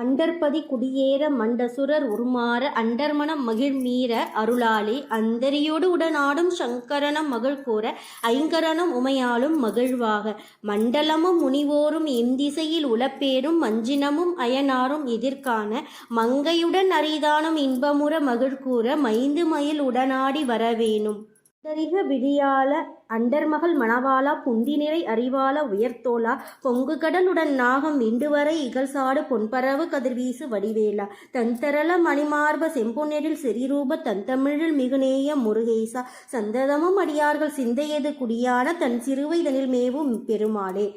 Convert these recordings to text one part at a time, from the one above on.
அண்டர்பதி குடியேற மண்டசுரர் உருமாற அண்டர்மணம் மகிழ்மீற அருளாலே அந்தரியோடு உடனாடும் சங்கரனம் கூற ஐங்கரனும் உமையாலும் மகிழ்வாக. மண்டலமும் முனிவோரும் இந்திசையில் உளப்பேரும் மஞ்சினமும் அயனாரும் எதிர்காண மங்கையுடன் அரிதானும் இன்பமுற மகிழ்கூற மைந்து மயில் உடனாடி வரவேணும். தரிக விடியால அண்டர்மகள் மணவாளா புந்திநிறை அறிவாள உயர்த்தோளா பொங்கு கடலுடன் நாகம் இண்டுவரை இகழ்சாடு பொன்பரவு கதிர்வீசு வடிவேலா தந்தரள மணிமார்ப செம்பொன்னெழில் செறிரூப தந்தமிழில் மிகுநேய முருகேசா. சந்ததமும் அடியார்கள் சிந்தையது குடியான தன் சிறுவைதனில் மேவும் பெருமாளே.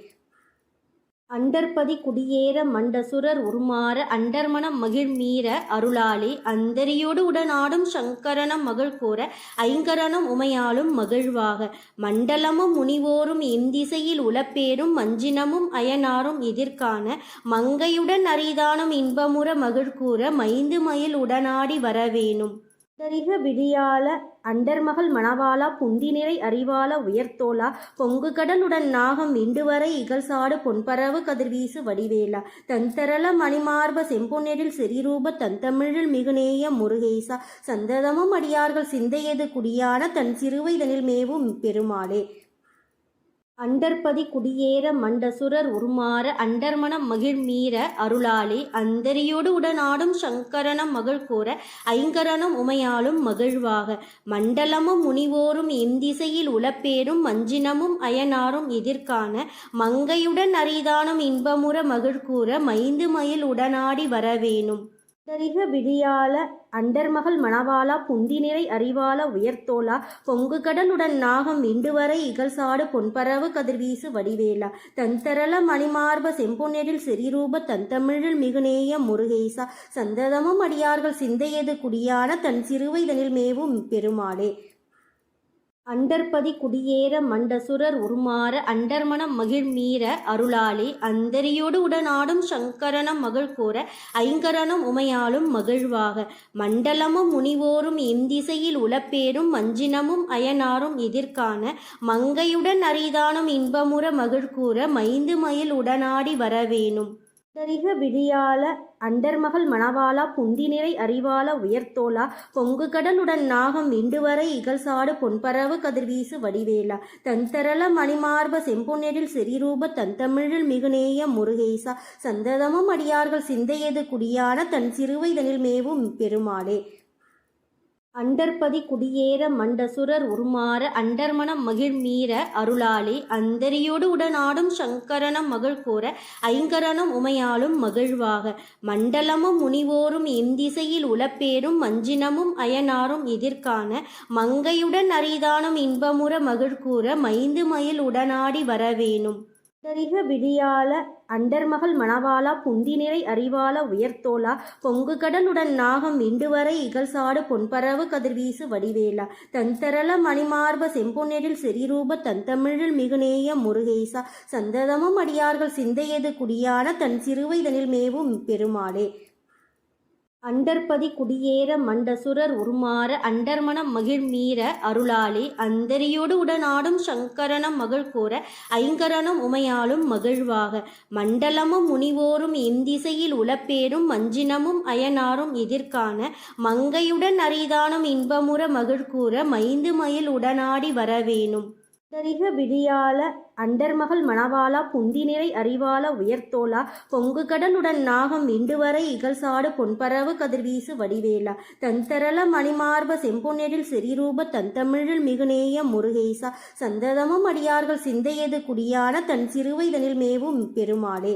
அண்டர்பதி குடியேற மண்டசுரர் உருமாற அண்டர்மனம் மகிழ்மீற அருளாலே அந்தரியோடு உடனாடும் சங்கரனம் கூற ஐங்கரனும் உமையாலும் மகிழ்வாக. மண்டலமும் முனிவோரும் இந்திசையில் உளப்பேரும் மஞ்சினமும் அயனாரும் எதிர்காண மங்கையுடன் அரிதானும் இன்பமுற மகிழ்கூற மைந்து மயில் உடனாடி வரவேணும். அந்தரிக விடியால அண்டர்மகள் மணவாளா புந்திநிறை அறிவாள உயர்த்தோளா பொங்கு கடலுடன் நாகம் விண்டுவரை இகழ்சாடு பொன்பரவு கதிர்வீசு வடிவேலா தந்தரள மணிமார்ப செம்பொன்னெழில் செறிரூப தந்தமிழில் மிகுநேய முருகேசா. சந்ததமும் அடியார்கள் சிந்தையது குடியான தன் சிறுவைதனில் மேவும் பெருமாளே. அண்டர்பதி குடியேற மண்டசுரர் உருமாற அண்டர்மனம் மகிழ்மீற அருளாளே அந்தரியோடு உடனாடும் சங்கரனம் கூற ஐங்கரனும் உமையாலும் மகிழ்வாக. மண்டலமும் முனிவோரும் இந்திசையில் உளப்பேரும் மஞ்சினமும் அயனாரும் எதிர்காண மங்கையுடன் அரிதானும் இன்பமுற மகிழ்கூற மைந்து மயில் உடனாடி வரவேணும். தரிக விடியால அண்டர்மகள் மணவாளா புந்தினிறை அறிவாள உயர்த்தோளா பொங்கு கடலுடன் நாகம் இண்டுவரை இகழ்சாடு பொன்பரவு கதிர்வீசு வடிவேலா தந்தரள மணிமார்ப செம்பொன்னெழில் செறிரூப தந்தமிழில் மிகுநேய முருகேசா. சந்ததமும் அடியார்கள் சிந்தையது குடியான தன் சிறுவைதனில் மேவும் பெருமாளே. அண்டர்பதி குடியேற மண்டசுரர் உருமாற அண்டர்மணம் மகிழ்மீற அருளாலே அந்தரியோடு உடனாடும் சங்கரனம் கூற ஐங்கரனும் உமையாலும் மகிழ்வாக. மண்டலமும் முனிவோரும் இந்திசையில் உளப்பேரும் மஞ்சினமும் அயனாரும் எதிர்காண மங்கையுடன் அரிதானும் இன்பமுற மகிழ்கூற மைந்து மயில் உடனாடி வரவேணும். விடியால அண்டர்மகள் மணவாளா புந்திநிறை அறிவாள உயர்த்தோளா பொங்கு கடலுடன் நாகம் விண்டுவரை இகழ்சாடு பொன்பரவு கதிர்வீசு வடிவேலா தந்தரள மணிமார்ப செம்பொன்னெழில் செறிரூப தந்தமிழில் மிகுநேய முருகேசா. சந்ததமும் அடியார்கள் சிந்தையது குடியான தன் சிறுவைதனில் மேவும் பெருமாளே. அண்டர்பதி குடியேற மண்டசுரர் உருமாற அண்டர்மனம் மகிழ்மீற அருளாலே அந்தரியோடு உடனாடும் சங்கரனம் மகிழ்கூற ஐங்கரனும் உமையாலும் மகிழ்வாக. மண்டலமும் முனிவோரும் இந்திசையில் உளப்பேரும் மஞ்சினமும் அயனாரும் எதிர்காண மங்கையுடன் அரிதானும் இன்பமுற மகிழ்கூற மைந்து மயில் உடனாடி வரவேணும். அந்தரிக விடியால அண்டர்மகள் மணவாளா புந்திநிறை அறிவாள உயர்த்தோளா பொங்கு கடனுடன் நாகம் இண்டுவரை இகழ்சாடு பொன்பரவு கதிர்வீசு வடிவேலா. தந்தரள மணிமார்ப செம்பொன்னெழில் செறிரூப தந்தமிழில் மிகுநேய முருகேசா. சந்ததமும் அடியார்கள் சிந்தையது குடியான தன் சிறுவைதனில் மேவும் பெருமாளே. அண்டர்பதி குடியேற மண்டசுரர் உருமாற அண்டர்மணம் மகிழ் மீற அருளாலே அந்தரியோடு உடனாடும் சங்கரனம் கூற ஐங்கரனும் உமையாலும் மகிழ்வாக. மண்டலமும் முனிவோரும் இந்திசையில் உளப்பேரும் மஞ்சினமும் அயனாரும் எதிர்காண மங்கையுடன் அரிதானும் இன்பமுற மகிழ்கூற மைந்து மயில் உடனாடி வரவேணும். தரிக விடியால அண்டர்மகள் மணவாளா புந்திநிலை அறிவாள உயர்த்தோலா பொங்கு கடலுடன் நாகம் விண்டுவரை இகழ்சாடு பொன்பரவு கதிர்வீசு வடிவேலா தந்தரள மணிமார்ப செம்பொன்னெழில் செறிரூப தந்தமிழில் மிகுநேய முருகேசா. சந்ததமும் அடியார்கள் சிந்தையது குடியான தன் சிறுவைதனில் மேவும் பெருமாளே.